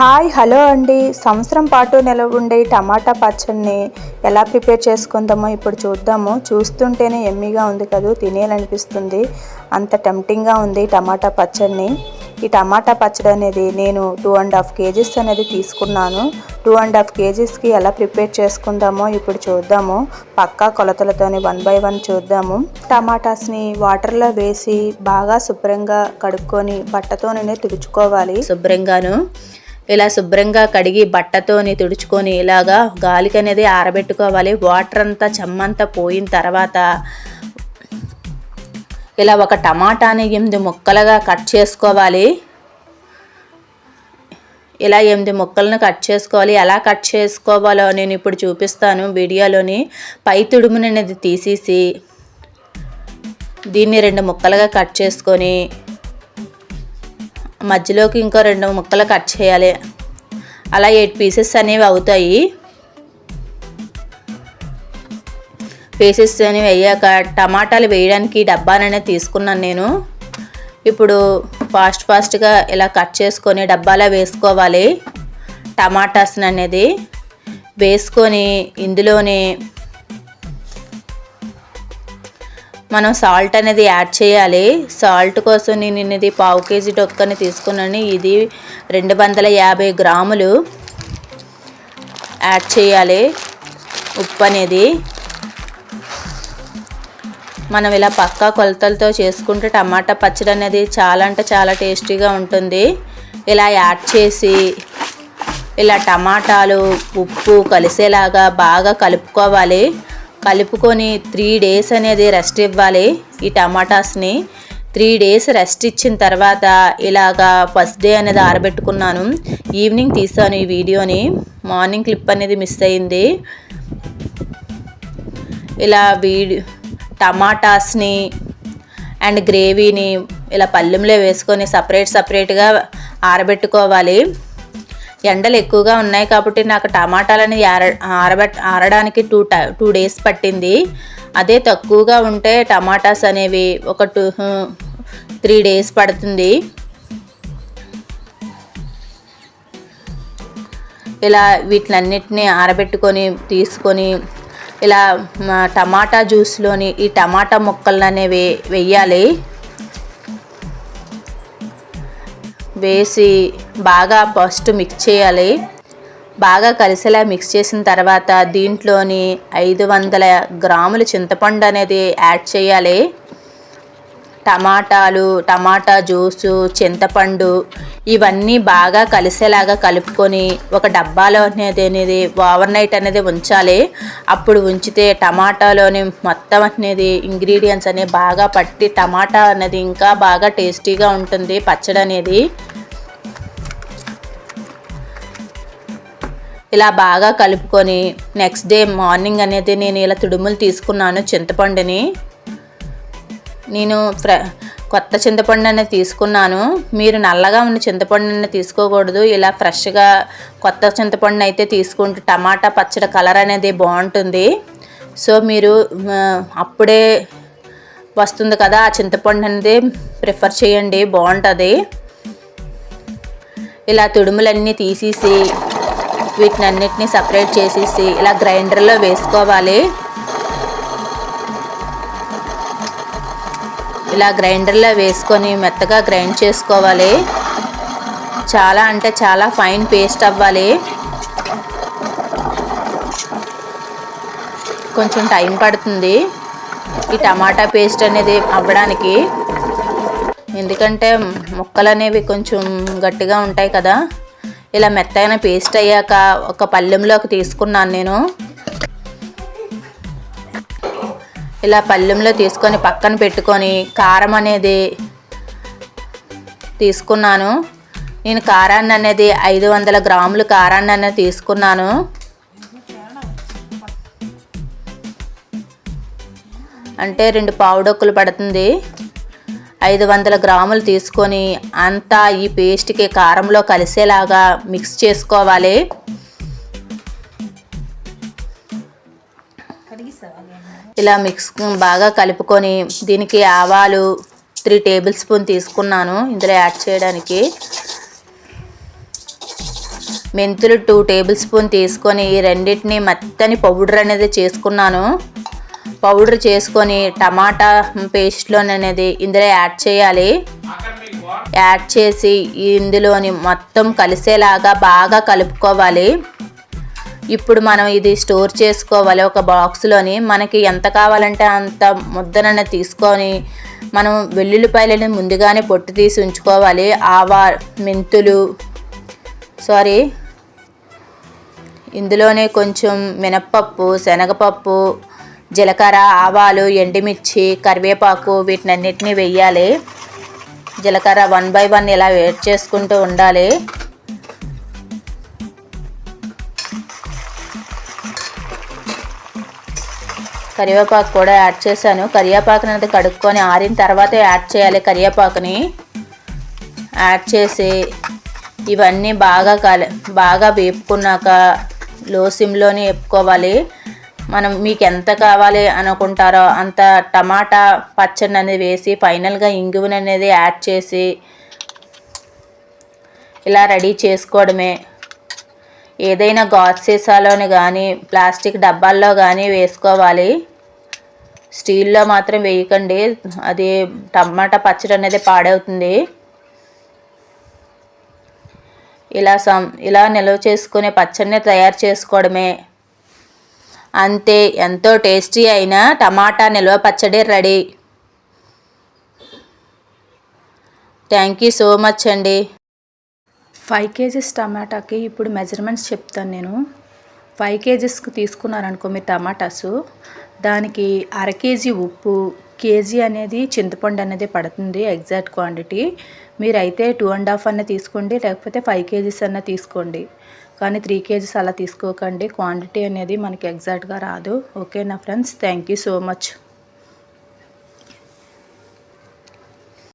Hi hello అండి. సంవత్సరం పాటు నిలవ ఉండే టమాటా పచ్చడిని ఎలా ప్రిపేర్ చేసుకుందామో ఇప్పుడు చూద్దాము. చూస్తుంటేనే ఎమ్మిగా ఉంది కదా తినేయాలనిపిస్తుంది. అంత టెంప్టింగ్గా ఉంది టమాటా పచ్చడిని. ఈ టమాటా పచ్చడి అనేది నేను టూ అండ్ హాఫ్ కేజీస్ అనేది తీసుకున్నాను. టూ అండ్ హాఫ్ కేజీస్కి ఎలా ప్రిపేర్ చేసుకుందామో ఇప్పుడు చూద్దాము. పక్కా కొలతలతోని వన్ బై వన్ చూద్దాము. టమాటాస్ని వాటర్లో వేసి బాగా శుభ్రంగా కడుక్కొని బట్టతోనే తుడుచుకోవాలి శుభ్రంగాను ఇలా శుభ్రంగా కడిగి బట్టతోని తుడుచుకొని ఇలాగా గాలికి అనేది ఆరబెట్టుకోవాలి. వాటర్ అంతా చెమ్మంతా పోయిన తర్వాత ఇలా ఒక టమాటాని ఎనిమిది ముక్కలుగా కట్ చేసుకోవాలి. ఇలా ఎనిమిది ముక్కలను కట్ చేసుకోవాలి. ఎలా కట్ చేసుకోవాలో నేను ఇప్పుడు చూపిస్తాను వీడియోలోని. పై తుడుముని తీసేసి దీన్ని రెండు ముక్కలుగా కట్ చేసుకొని మధ్యలోకి ఇంకో రెండు ముక్కలు కట్ చేయాలి. అలా ఎయిట్ పీసెస్ అనేవి అవుతాయి. పీసెస్ అనేవి వేయాక టమాటాలు వేయడానికి డబ్బాననే తీసుకున్నాను నేను. ఇప్పుడు ఫాస్ట్ ఫాస్ట్గా ఇలా కట్ చేసుకొని డబ్బాలో వేసుకోవాలి. టమాటాస్ అనేది వేసుకొని ఇందులోనే మనం సాల్ట్ అనేది యాడ్ చేయాలి. సాల్ట్ కోసం నేను ఇది పావు కేజీ డొక్కని తీసుకున్నాను. ఇది రెండు వందల యాభై గ్రాములు యాడ్ చేయాలి. ఉప్పు అనేది మనం ఇలా పక్కా కొలతలతో చేసుకుంటే టమాటా పచ్చడి అనేది చాలా అంటే చాలా టేస్టీగా ఉంటుంది. ఇలా యాడ్ చేసి ఇలా టమాటాలు ఉప్పు కలిసేలాగా బాగా కలుపుకోవాలి. కలుపుకొని త్రీ డేస్ అనేది రెస్ట్ ఇవ్వాలి ఈ టమాటాస్ని. త్రీ డేస్ రెస్ట్ ఇచ్చిన తర్వాత ఇలాగా ఫస్ట్ డే అనేది ఆరబెట్టుకున్నాను. ఈవినింగ్ తీసాను ఈ వీడియోని. మార్నింగ్ క్లిప్ అనేది మిస్ అయింది. ఇలా వీడి టమాటాస్ని అండ్ గ్రేవీని ఇలా పల్లెంలో వేసుకొని సపరేట్ సపరేట్గా ఆరబెట్టుకోవాలి. ఎండలు ఎక్కువగా ఉన్నాయి కాబట్టి నాకు టమాటాలని ఆర ఆరబెట్ ఆరడానికి టూ టూ డేస్ పట్టింది. అదే తక్కువగా ఉంటే టమాటాస్ అనేవి ఒక టూ త్రీ డేస్ పడుతుంది. ఇలా వీటినన్నిటిని ఆరబెట్టుకొని తీసుకొని ఇలా టమాటా జ్యూస్లోని ఈ టమాటా ముక్కలు అనేవి వెయ్యాలి. వేసి బాగా ఫస్ట్ మిక్స్ చేయాలి. బాగా కలిసేలా మిక్స్ చేసిన తర్వాత దీంట్లోని ఐదు వందల గ్రాముల చింతపండు అనేది యాడ్ చేయాలి. టమాటాలు టమాటా జ్యూసు చింతపండు ఇవన్నీ బాగా కలిసేలాగా కలుపుకొని ఒక డబ్బాలో అనేది అనేది ఓవర్ నైట్ అనేది ఉంచాలి. అప్పుడు ఉంచితే టమాటాలోని మొత్తం అనేది ఇంగ్రీడియంట్స్ అనేవి బాగా పట్టి టమాటా అనేది ఇంకా బాగా టేస్టీగా ఉంటుంది పచ్చడి అనేది ఇలా బాగా కలుపుకొని నెక్స్ట్ డే మార్నింగ్ అనేది నేను ఇలా తుడుములు తీసుకున్నాను చింతపండుని. నేను ఫ్ర కొత్త చింతపండు అనేది తీసుకున్నాను. మీరు నల్లగా ఉన్న చింతపండు అనేది తీసుకోకూడదు. ఇలా ఫ్రెష్గా కొత్త చింతపండు అయితే తీసుకుంటే టమాటా పచ్చడి కలర్ అనేది బాగుంటుంది. సో మీరు అప్పుడే వస్తుంది కదా ఆ చింతపండు అనేది ప్రిఫర్ చేయండి బాగుంటుంది. ఇలా తుడుములన్నీ తీసేసి వీటిని అన్నిటిని సపరేట్ చేసేసి ఇలా గ్రైండర్లో వేసుకోవాలి. ఇలా గ్రైండర్లో వేసుకొని మెత్తగా గ్రైండ్ చేసుకోవాలి. చాలా అంటే చాలా ఫైన్ పేస్ట్ అవ్వాలి. కొంచెం టైం పడుతుంది ఈ టమాటా పేస్ట్ అనేది అవ్వడానికి. ఎందుకంటే ముక్కలు అనేవి కొంచెం గట్టిగా ఉంటాయి కదా. ఇలా మెత్తైన పేస్ట్ అయ్యాక ఒక పళ్ళెంలోకి తీసుకున్నాను నేను. ఇలా పళ్ళెంలో తీసుకొని పక్కన పెట్టుకొని కారం అనేది తీసుకున్నాను. నేను కారాన్ని అనేది ఐదు వందల గ్రాములు కారాన్ని అనేది తీసుకున్నాను. అంటే రెండు పావుడొక్కులు పడుతుంది. ఐదు వందల గ్రాములు తీసుకొని అంతా ఈ పేస్ట్కి కారంలో కలిసేలాగా మిక్స్ చేసుకోవాలి. ఇలా మిక్స్ బాగా కలుపుకొని దీనికి ఆవాలు త్రీ టేబుల్ స్పూన్ తీసుకున్నాను ఇందులో యాడ్ చేయడానికి. మెంతులు టూ టేబుల్ స్పూన్ తీసుకొని ఈ రెండింటిని మెత్తని పౌడర్ అనేది చేసుకున్నాను. పౌడర్ చేసుకొని టమాటా పేస్ట్లో అనేది ఇందులో యాడ్ చేయాలి. యాడ్ చేసి ఇందులోని మొత్తం కలిసేలాగా బాగా కలుపుకోవాలి. ఇప్పుడు మనం ఇది స్టోర్ చేసుకోవాలి ఒక బాక్స్లోని. మనకి ఎంత కావాలంటే అంత ముద్దనన్న తీసుకొని మనం వెల్లుల్లిపాయలని ముందుగానే పొట్టు తీసి ఉంచుకోవాలి. ఆవా మెంతులు సారీ ఇందులోనే కొంచెం మినప్పప్పు శనగపప్పు జీలకర్ర ఆవాలు ఎండుమిర్చి కరివేపాకు వీటినన్నిటిని వెయ్యాలి జీలకర్ర వన్ బై వన్ ఇలా వేట్ చేసుకుంటూ ఉండాలి. కరివేపాకు కూడా యాడ్ చేశాను. కరివేపాకుని అనేది కడుక్కొని ఆరిన తర్వాత యాడ్ చేయాలి కరివేపాకుని. యాడ్ చేసి ఇవన్నీ బాగా కల బాగా వేపుకున్నాక లో సిమ్లోనే వేపుకోవాలి. మనం మీకు ఎంత కావాలి అనుకుంటారో అంత టమాటా పచ్చడి అనేది వేసి ఫైనల్గా ఇంగువని అనేది యాడ్ చేసి ఇలా రెడీ చేసుకోవడమే. ఏదైనా గాజు సీసాలోని కానీ ప్లాస్టిక్ డబ్బాల్లో కానీ వేసుకోవాలి. స్టీల్లో మాత్రం వేయకండి. అది టమాటా పచ్చడి అనేది పాడవుతుంది. ఇలా సం ఇలా నిల్వ చేసుకునే పచ్చడిని తయారు చేసుకోవడమే. అంతే ఎంతో టేస్టీ అయిన టమాటా నిల్వ పచ్చడి ready. Thank you so much అండి. ఫైవ్ కేజీస్ టమాటాకి ఇప్పుడు మెజర్మెంట్స్ చెప్తాను నేను. ఫైవ్ కేజీస్కి తీసుకున్నారనుకో మీరు టమాటాసు దానికి అర కేజీ ఉప్పు కేజీ అనేది చింతపండు అనేది పడుతుంది ఎగ్జాక్ట్ క్వాంటిటీ. మీరైతే టూ అండ్ హాఫ్ అన్న తీసుకోండి లేకపోతే ఫైవ్ కేజీస్ అన్న తీసుకోండి. కానీ త్రీ కేజీస్ అలా తీసుకోకండి. క్వాంటిటీ అనేది మనకి ఎగ్జాక్ట్గా రాదు. ఓకేనా friends? Thank you so much.